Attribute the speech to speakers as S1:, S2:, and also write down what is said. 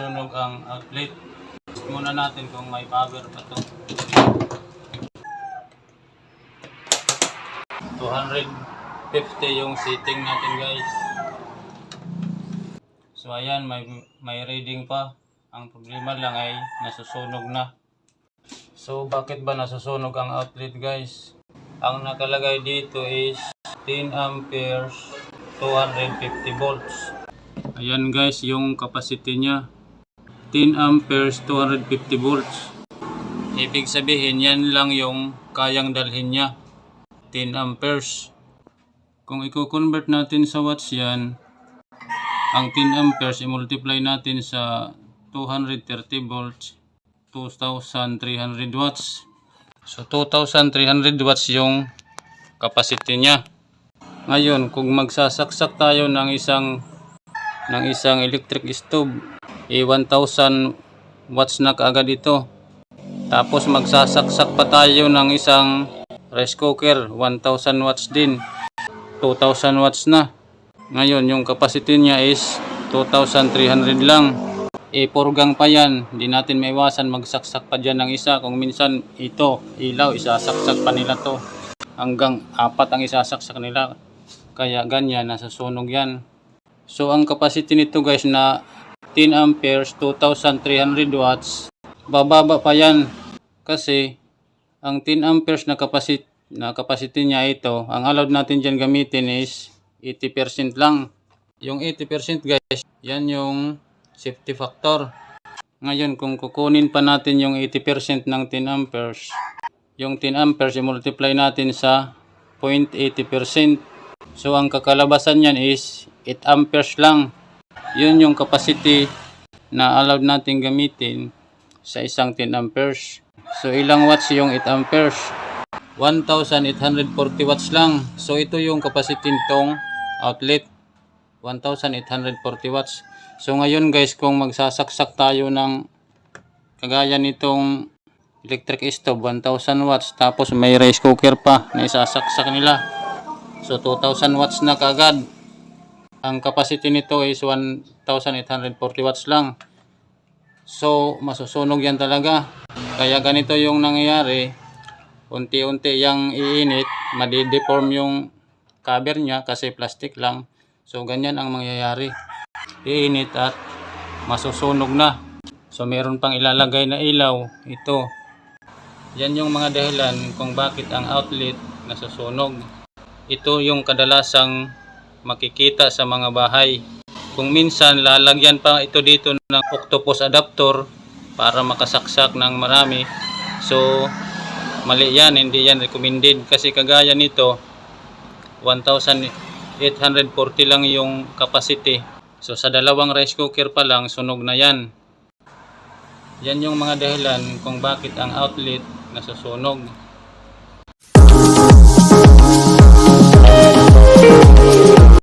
S1: nasusunog ang outlet. Muna natin kung may power pa to. 250 yung setting natin guys. So ayan, may, may reading pa. Ang problema lang ay nasusunog na. So bakit ba nasusunog ang outlet guys? Ang nakalagay dito is 10 amperes 250 volts. Ayan guys yung capacity niya. 10 amperes 250 volts. Ibig sabihin yan lang yung kayang dalhin niya. 10 amperes. Kung i-convert natin sa watts yan, ang 10 amperes i-multiply natin sa 230 volts, 2,300 watts. So 2,300 watts yung capacity niya. Ngayon, kung magsasaksak tayo ng isang ng isang electric stove, eh 1,000 watts na kaagad ito. Tapos magsasaksak pa tayo ng isang rice cooker, 1,000 watts din. 2,000 watts na. Ngayon, yung capacity niya is 2,300 lang. E, purgang pa yan. Hindi natin maiwasan magsaksak pa dyan ng isa. Kung minsan ito, ilaw, isasaksak pa nila to. Hanggang apat ang isasaksak nila. Kaya ganyan, nasusunog yan. So, ang capacity nito guys na 10 amperes, 2,300 watts. Bababa pa yan. Kasi, ang 10 amperes na capacity, na capacity niya ito, ang allowed natin dyan gamitin is 80% lang. Yung 80% guys, yan yung safety factor. Ngayon, kung kukunin pa natin yung 80% ng 10 amperes, yung 10 amperes i-multiply natin sa 0.80%. So, ang kakalabasan yan is 8 amperes lang. Yun yung capacity na allowed natin gamitin sa isang 10 amperes. So, ilang watts yung 8 amperes? 1,840 watts lang. So, ito yung capacity nitong outlet. 1,840 watts. So, ngayon guys, kung magsasaksak tayo ng kagaya nitong electric stove, 1,000 watts. Tapos may rice cooker pa na isasaksak nila. So, 2,000 watts na kagad. Ang capacity nito is 1,840 watts lang. So, masusunog yan talaga. Kaya ganito yung nangyayari. Unti-unti yang iinit, madideform yung cover niya kasi plastic lang. So, ganyan ang mangyayari. Iinit at masusunog na. So, meron pang ilalagay na ilaw. Ito. Yan yung mga dahilan kung bakit ang outlet nasusunog. Ito yung kadalasang makikita sa mga bahay. Kung minsan lalagyan pa ito dito ng octopus adapter para makasaksak ng marami. So mali yan, hindi yan recommended kasi kagaya nito 1,840 lang yung capacity. So sa dalawang rice cooker pa lang sunog na yan. Yan yung mga dahilan kung bakit ang outlet nasusunog.